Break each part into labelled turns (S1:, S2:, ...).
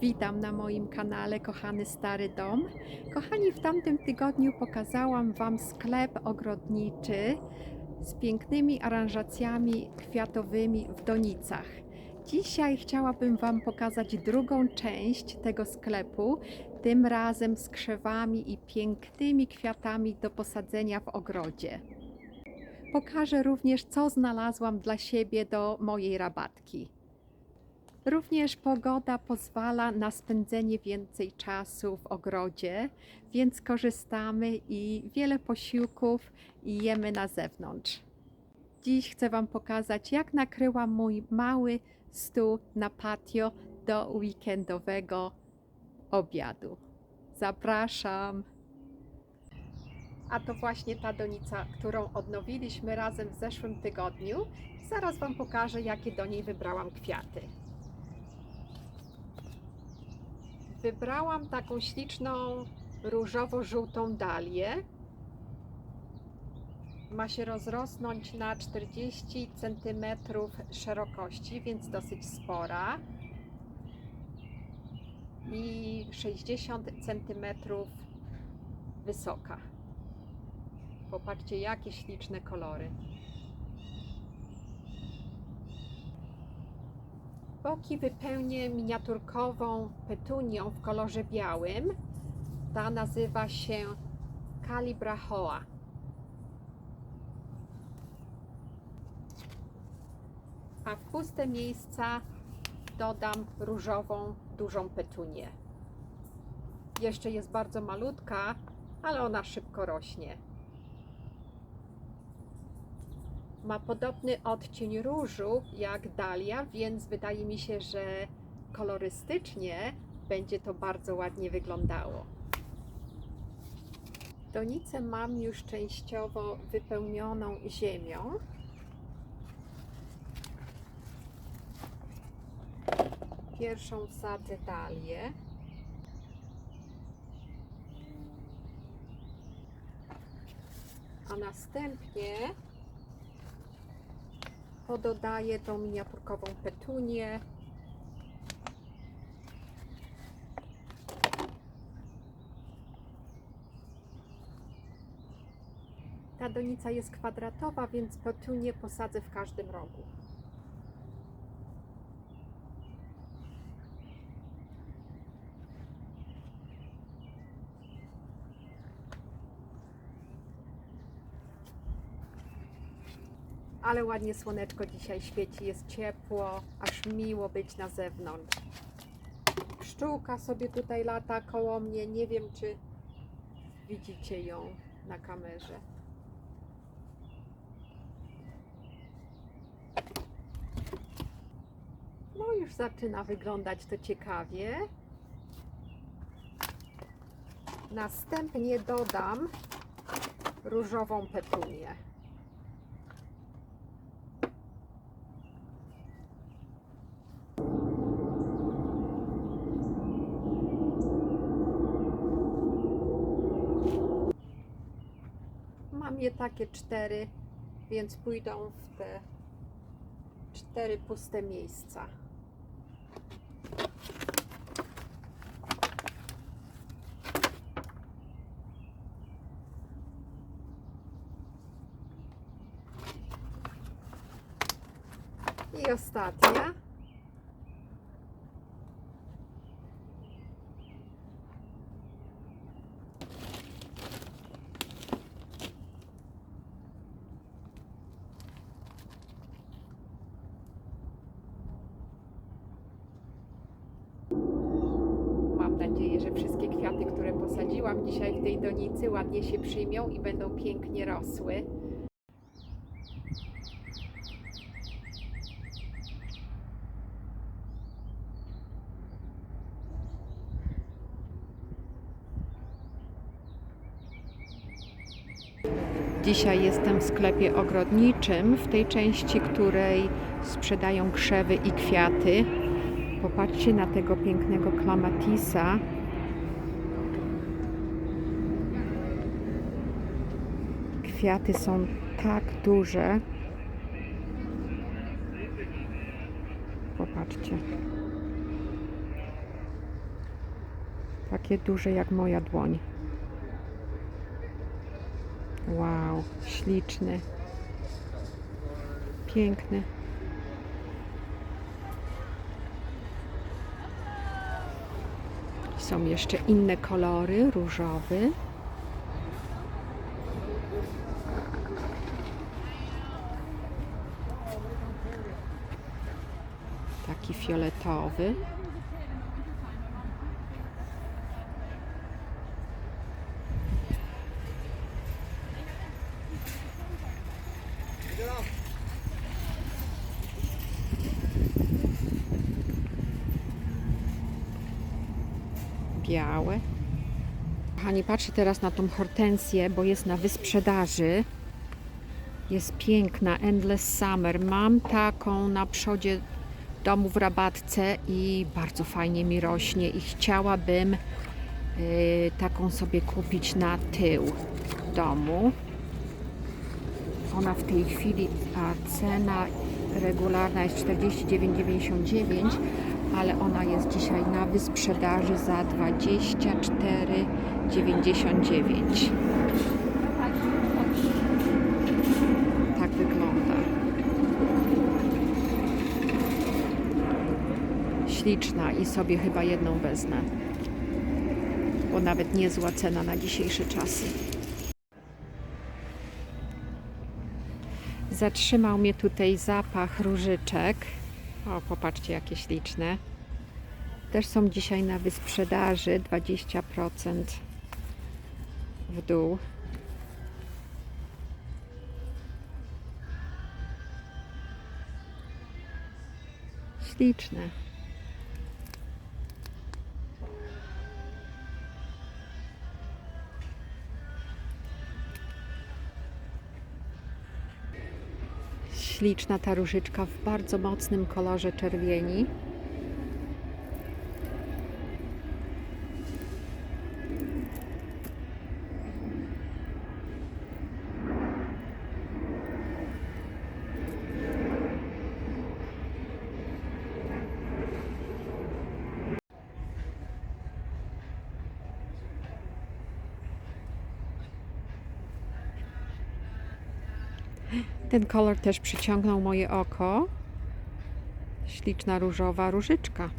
S1: Witam na moim kanale Kochany Stary Dom. Kochani, w tamtym tygodniu pokazałam Wam sklep ogrodniczy z pięknymi aranżacjami kwiatowymi w donicach. Dzisiaj chciałabym Wam pokazać drugą część tego sklepu, tym razem z krzewami i pięknymi kwiatami do posadzenia w ogrodzie. Pokażę również, co znalazłam dla siebie do mojej rabatki. Również pogoda pozwala na spędzenie więcej czasu w ogrodzie, więc korzystamy i wiele posiłków jemy na zewnątrz. Dziś chcę Wam pokazać, jak nakryłam mój mały stół na patio do weekendowego obiadu. Zapraszam! A to właśnie ta donica, którą odnowiliśmy razem w zeszłym tygodniu. Zaraz Wam pokażę, jakie do niej wybrałam kwiaty. Wybrałam taką śliczną różowo-żółtą dalię. Ma się rozrosnąć na 40 cm szerokości, więc dosyć spora. I 60 cm wysoka. Popatrzcie, jakie śliczne kolory. Boki wypełnię miniaturkową petunią w kolorze białym. Ta nazywa się Calibrachoa. A w puste miejsca dodam różową, dużą petunię. Jeszcze jest bardzo malutka, ale ona szybko rośnie. Ma podobny odcień różu jak dalia, więc wydaje mi się, że kolorystycznie będzie to bardzo ładnie wyglądało. Donicę mam już częściowo wypełnioną ziemią. Pierwszą wsadzę dalię. A następnie pododaję tą miniaturkową petunię. Ta donica jest kwadratowa, więc petunię posadzę w każdym rogu. Ale ładnie słoneczko dzisiaj świeci, jest ciepło, aż miło być na zewnątrz. Pszczółka sobie tutaj lata koło mnie, nie wiem czy widzicie ją na kamerze. No już zaczyna wyglądać to ciekawie. Następnie dodam różową petunię. Mam je takie cztery, więc pójdą w te cztery puste miejsca. I ostatnia. Mam nadzieję, że wszystkie kwiaty, które posadziłam dzisiaj w tej donicy, ładnie się przyjmią i będą pięknie rosły. Dzisiaj jestem w sklepie ogrodniczym, w tej części, której sprzedają krzewy i kwiaty. Popatrzcie na tego pięknego klamatisa. Kwiaty są tak duże. Popatrzcie. Takie duże jak moja dłoń. Wow, śliczny. Piękny. Są jeszcze inne kolory, różowy. Fioletowy. białe. Kochani, patrzę teraz na tą hortensję, bo jest na wysprzedaży. Jest piękna, Endless Summer. Mam taką na przodzie domu w rabatce i bardzo fajnie mi rośnie i chciałabym y, taką sobie kupić na tył domu. Ona w tej chwili, a cena regularna jest 49,99, ale ona jest dzisiaj na wysprzedaży za 24,99. Tak wygląda. Śliczna i sobie chyba jedną wezmę. Bo nawet niezła cena na dzisiejsze czasy. Zatrzymał mnie tutaj zapach różyczek. O, popatrzcie, jakie śliczne. Też są dzisiaj na wysprzedaży 20% w dół. Śliczne. Śliczna ta różyczka w bardzo mocnym kolorze czerwieni. Ten kolor też przyciągnął moje oko. Śliczna różowa różyczka.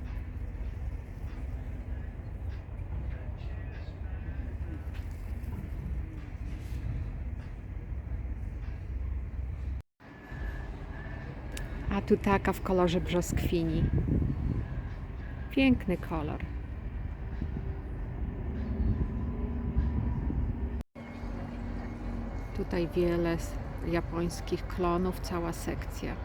S1: A tu taka w kolorze brzoskwini. Piękny kolor. Tutaj wiele japońskich klonów, cała sekcja.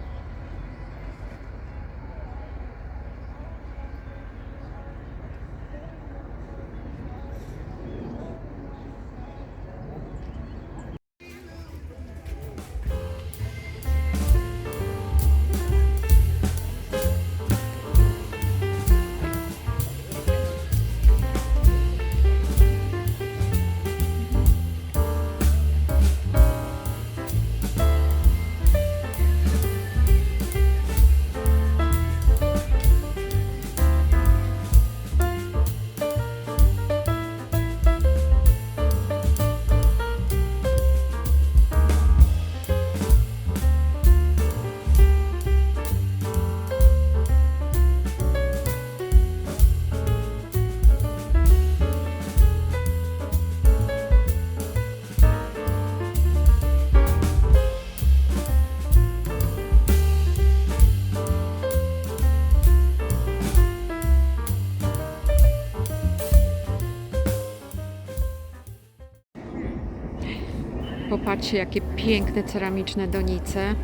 S1: Popatrzcie, jakie piękne ceramiczne donice.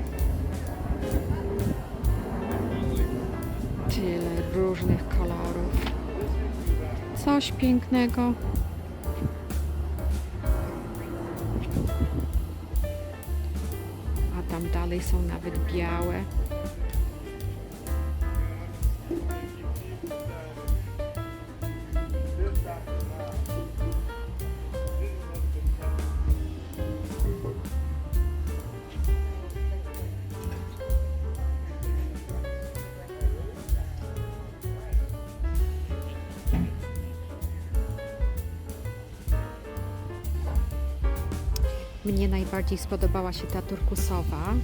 S1: Tyle różnych kolorów. Coś pięknego. A tam dalej są nawet białe. Mnie najbardziej spodobała się ta turkusowa.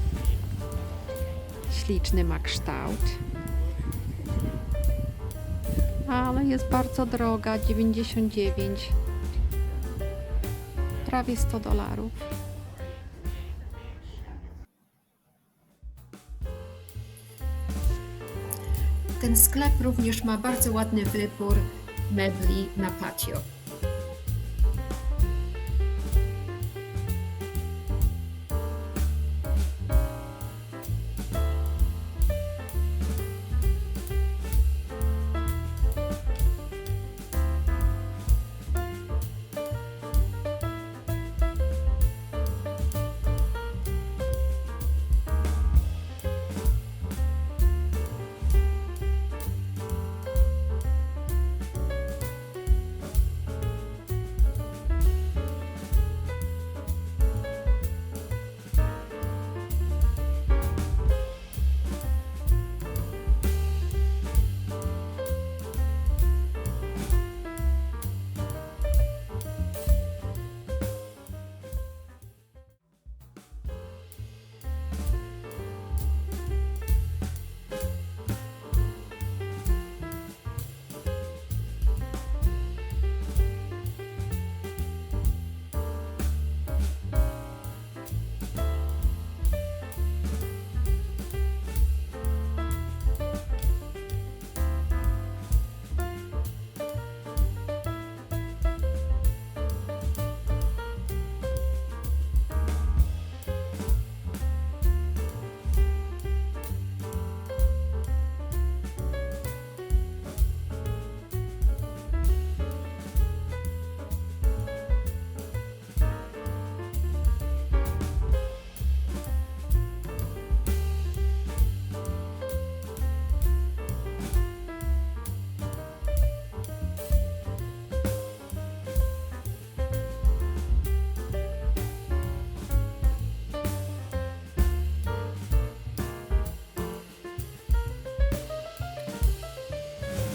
S1: Śliczny ma kształt. Ale jest bardzo droga 99. Prawie 100 dolarów. Ten sklep również ma bardzo ładny wybór mebli na patio.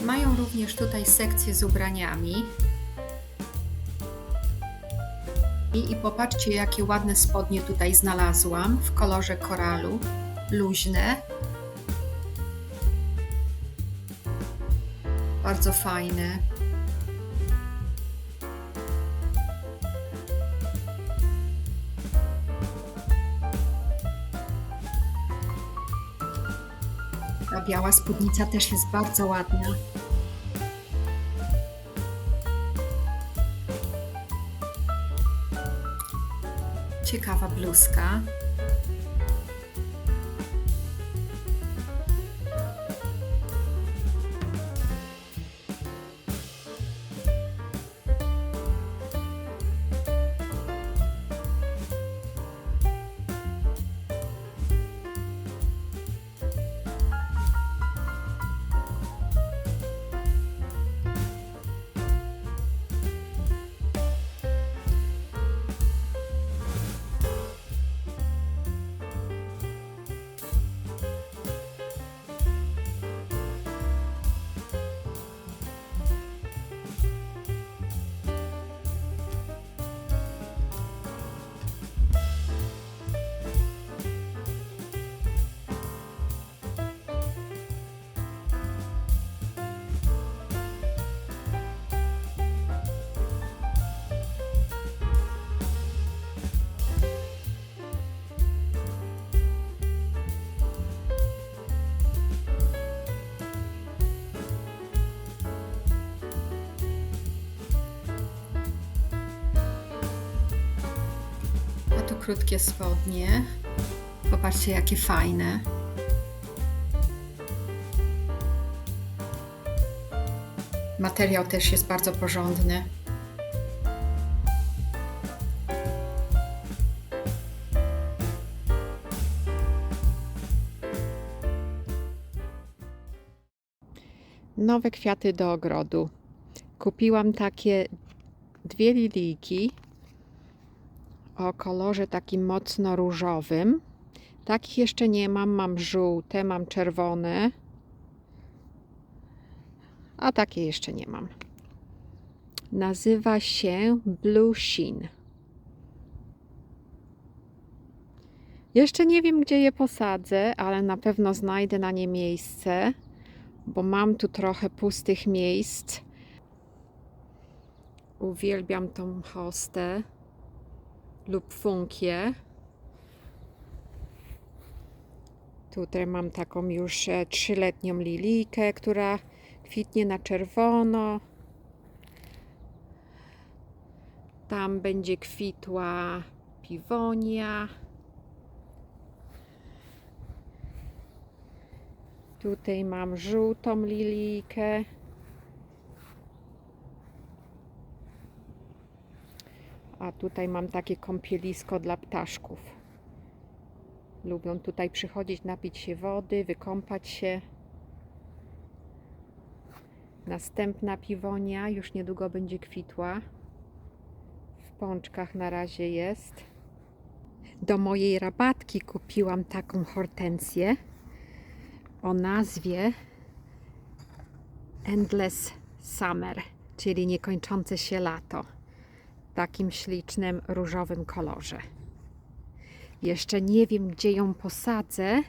S1: Mają również tutaj sekcję z ubraniami. I, I popatrzcie, jakie ładne spodnie tutaj znalazłam w kolorze koralu, luźne. Bardzo fajne. Biała spódnica też jest bardzo ładna. Ciekawa bluzka. Krótkie spodnie. Popatrzcie, jakie fajne. Materiał też jest bardzo porządny. Nowe kwiaty do ogrodu. Kupiłam takie dwie lilijki o kolorze takim mocno różowym. Takich jeszcze nie mam. Mam żółte, mam czerwone. A takie jeszcze nie mam. Nazywa się Blue Sheen. Jeszcze nie wiem, gdzie je posadzę, ale na pewno znajdę na nie miejsce, bo mam tu trochę pustych miejsc. Uwielbiam tą hostę lub funkię. Tutaj mam taką już e, trzyletnią lilijkę, która kwitnie na czerwono. Tam będzie kwitła piwonia. Tutaj mam żółtą lilijkę. A tutaj mam takie kąpielisko dla ptaszków. Lubią tutaj przychodzić, napić się wody, wykąpać się. Następna piwonia już niedługo będzie kwitła. W pączkach na razie jest. Do mojej rabatki kupiłam taką hortensję o nazwie Endless Summer, czyli niekończące się lato. Takim ślicznym różowym kolorze. Jeszcze nie wiem, gdzie ją posadzę.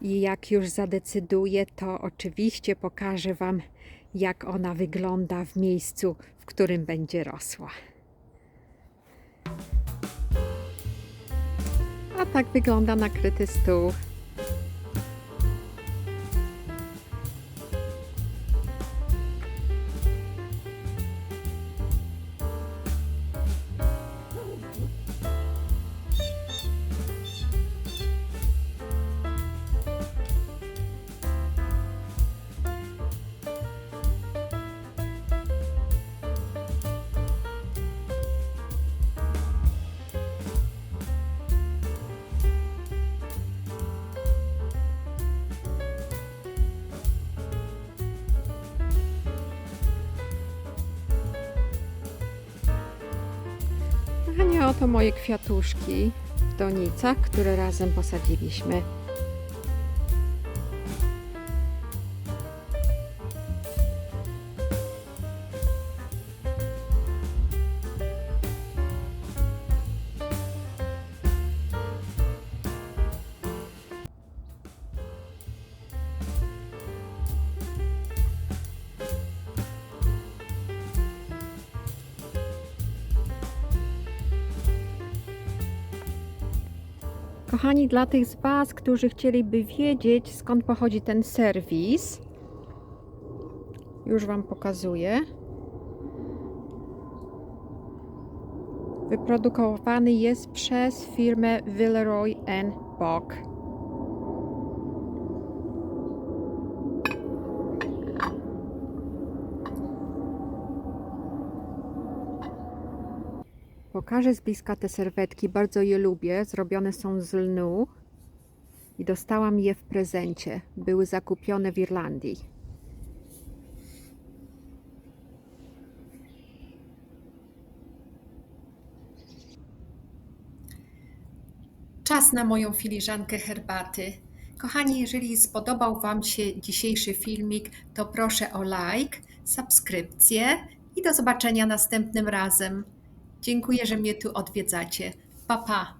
S1: I jak już zadecyduję, to oczywiście pokażę Wam, jak ona wygląda w miejscu, w którym będzie rosła. A tak wygląda nakryty stół. Oto moje kwiatuszki w donicach, które razem posadziliśmy. Kochani, dla tych z Was, którzy chcieliby wiedzieć, skąd pochodzi ten serwis, już Wam pokazuję. Wyprodukowany jest przez firmę Villeroy Bock. Pokażę z bliska te serwetki, bardzo je lubię. Zrobione są z lnu i dostałam je w prezencie. Były zakupione w Irlandii. Czas na moją filiżankę herbaty. Kochani, jeżeli spodobał Wam się dzisiejszy filmik, to proszę o like, subskrypcję i do zobaczenia następnym razem. Dziękuję, że mnie tu odwiedzacie. Pa, pa!